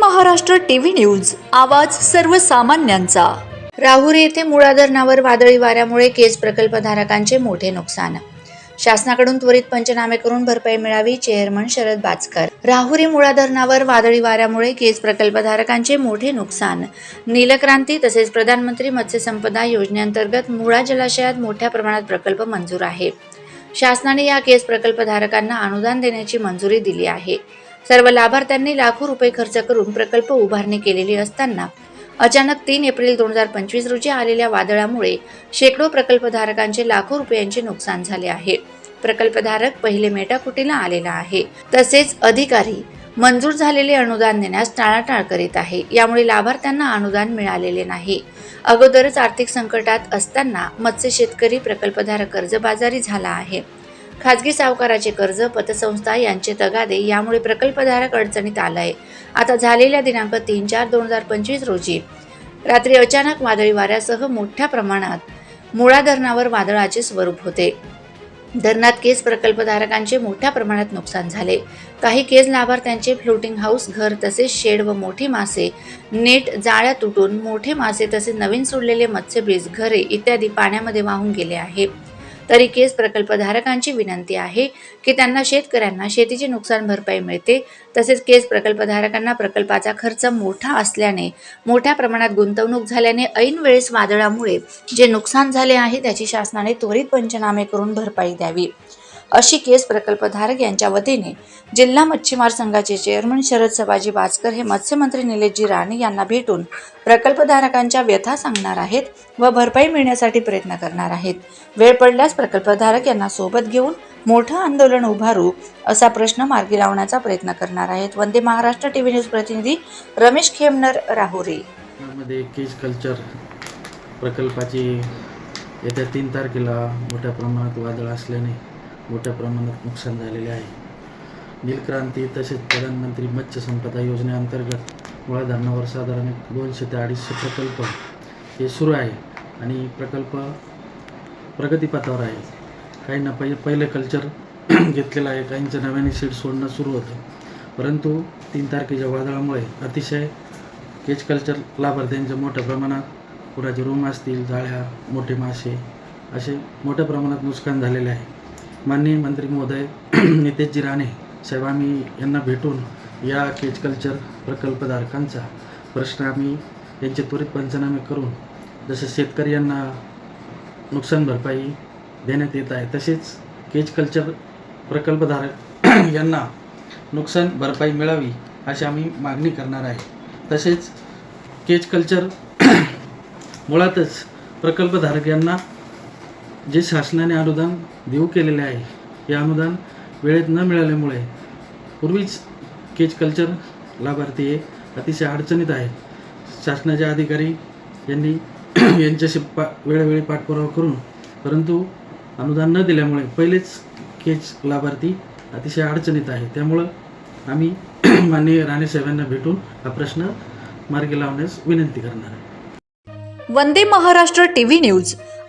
Maharashtra TV news आवाज सर्वसामान्यांचा. राहुरी येथे मुळाधरणावर वादळी वाऱ्यामुळे केज प्रकल्पधारकांचे मोठे नुकसान. शासनाकडून त्वरित पंचनामे करून भरपाई मिळावी चेअरमन शरद बाचकर राहुरी मुळा धरणावर वादळी वाऱ्यामुळे केस प्रकल्पधारकांचे मोठे नुकसान. नीलक्रांती तसेच प्रधानमंत्री मत्स्य संपदा योजनेअंतर्गत मुळा जलाशयात मोठ्या प्रमाणात प्रकल्प मंजूर आहे. शासनाने या केस प्रकल्पधारकांना अनुदान देण्याची मंजुरी दिली आहे. सर्व लाभार्थ्यांनी लाखो रुपये खर्च करून प्रकल्प उभारणी केलेली असताना अचानक तीन एप्रिल दोन हजार पंचवीस रोजी आलेल्या वादळामुळे शेकडो प्रकल्पधारकांचे लाखो रुपयांचे नुकसान झाले आहे. प्रकल्पधारक पहिले मेटाकुटीला आलेला आहे. तसेच अधिकारी मंजूर झालेले अनुदान देण्यास टाळाटाळ करीत आहे. यामुळे लाभार्थ्यांना अनुदान मिळालेले नाही. अगोदरच आर्थिक संकटात असताना मत्स्य शेतकरी प्रकल्पधारक कर्जबाजारी झाला आहे. खाजगी सावकाराचे कर्ज पतसंस्था यांचे तगादे यामुळे प्रकल्पधारक अडचणीत आलाय. आता झालेल्या दिनांक तीन चार दोन हजार पंचवीस रोजी रात्री अचानक वादळी वाऱ्यासह मोठ्या प्रमाणात मुळा धरणावर वादळाचे स्वरूप होते. धरणात केस प्रकल्पधारकांचे मोठ्या प्रमाणात नुकसान झाले. काही केज लाभार्थ्यांचे फ्लोटिंग हाऊस घर तसेच शेड व मोठे मासे नेट जाळ्या तुटून मोठे मासे तसेच नवीन सोडलेले मत्स्यबीज घरे इत्यादी पाण्यामध्ये वाहून गेले आहे. तरी केस प्रकल्पधारकांची विनंती आहे की त्यांना शेतकऱ्यांना शेतीची नुकसान भरपाई मिळते. तसेच केस प्रकल्पधारकांना प्रकल्पाचा खर्च मोठा असल्याने मोठ्या प्रमाणात गुंतवणूक झाल्याने ऐन वेळेस वादळामुळे जे नुकसान झाले आहे त्याची शासनाने त्वरित पंचनामे करून भरपाई द्यावी. अशी केस प्रकल्पधारक यांच्या वतीने जिल्हा मच्छीमार संघाचे चेअरमन शरद सभाजी बाजकर हे मत्स्यमंत्री निलेशजी राणे यांना भेटून प्रकल्पधारकांच्या व्यथा सांगणार आहेत व भरपाई मिळण्यासाठी प्रयत्न करणार आहेत. वेळ पडल्यास प्रकल्पधारक यांना सोबत घेऊन मोठं आंदोलन उभारू असा प्रश्न मार्गी लावण्याचा प्रयत्न करणार आहेत. वंदे महाराष्ट्र टीव्ही न्यूज प्रतिनिधी रमेश खेमनर राहुरी. मध्ये केज कल्चर प्रकल्पाची येत्या तीन तारखेला मोठ्या प्रमाणात वादळ असल्याने मोठ्या प्रमाणात नुकसान झालेले आहे. नीलक्रांती तसेच प्रधानमंत्री मत्स्य संपदा योजनेअंतर्गत मुळा धरणावर साधारण एक दोनशे ते अडीचशे प्रकल्प हे सुरू आहे आणि प्रकल्प प्रगतीपथावर आहे. काहींना पहि पहिले कल्चर घेतलेलं आहे काहींचं नव्याने सीड सोडणं सुरू होतं. परंतु तीन तारखेच्या वादळामुळे अतिशय केच कल्चर लाभार्थ्यांच्या मोठ्या प्रमाणात कुणाचे रूम असतील जाळ्या मोठे मासे असे मोठ्या प्रमाणात नुकसान झालेले आहे. माननीय मंत्री महोदय नितेशजी राणे साहेब आम्ही यांना भेटून या केज कल्चर प्रकल्पधारकांचा प्रश्न आम्ही यांचे त्वरित पंचनामे करून जसं शेतकरी यांना नुकसान भरपाई देण्यात येत आहे तसेच केज कल्चर प्रकल्पधारक यांना नुकसान भरपाई मिळावी अशी आम्ही मागणी करणार आहे. तसेच केज कल्चर मुळातच प्रकल्पधारक यांना जे शासनाने अनुदान देऊ केलेले आहे हे अनुदान वेळेत न मिळाल्यामुळे पूर्वीच केज कल्चर लाभार्थी हे अतिशय अडचणीत आहे शासनाचे अधिकारी यांनी यांच्याशी पा वेळोवेळी पाठपुरावा करून परंतु अनुदान न दिल्यामुळे पहिलेच केज लाभार्थी अतिशय अडचणीत आहे. त्यामुळं आम्ही माननीय राणे साहेबांना भेटून हा प्रश्न मार्गी लावण्यास विनंती करणार आहे. Vande Maharashtra TV news.